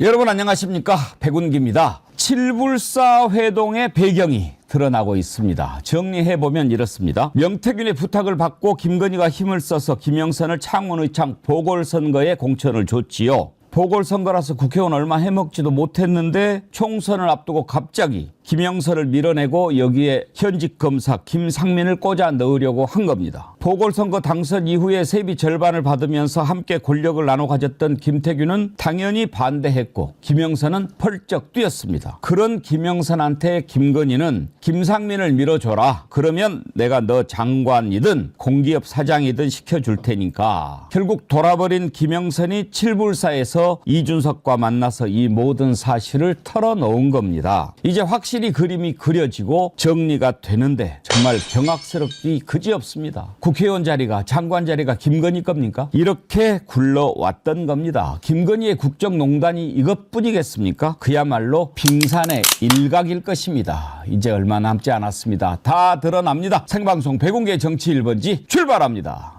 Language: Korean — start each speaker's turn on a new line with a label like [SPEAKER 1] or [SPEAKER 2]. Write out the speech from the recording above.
[SPEAKER 1] 여러분 안녕하십니까 백운기입니다. 칠불사 회동의 배경이 드러나고 있습니다. 정리해보면 이렇습니다. 명태균의 부탁을 받고 김건희가 힘을 써서 김영선을 창원의창 보궐선거에 공천을 줬지요. 보궐선거라서 국회의원 얼마 해먹지도 못했는데 총선을 앞두고 갑자기 김영선을 밀어내고 여기에 현직 검사 김상민을 꽂아 넣으려고 한 겁니다. 보궐선거 당선 이후에 세비 절반을 받으면서 함께 권력을 나눠 가졌던 김태균은 당연히 반대했고 김영선은 펄쩍 뛰었습니다. 그런 김영선한테 김건희는 김상민을 밀어줘라. 그러면 내가 너 장관이든 공기업 사장이든 시켜줄 테니까. 결국 돌아버린 김영선이 칠불사에서 이준석과 만나서 이 모든 사실을 털어놓은 겁니다. 이제 확실히 그림이 그려지고 정리가 되는데 정말 경악스럽기 그지없습니다. 국회의원 자리가 장관 자리가 김건희 겁니까? 이렇게 굴러왔던 겁니다. 김건희의 국정농단이 이것뿐이겠습니까? 그야말로 빙산의 일각일 것입니다. 이제 얼마 남지 않았습니다. 다 드러납니다. 생방송 백운계 정치 1번지 출발합니다.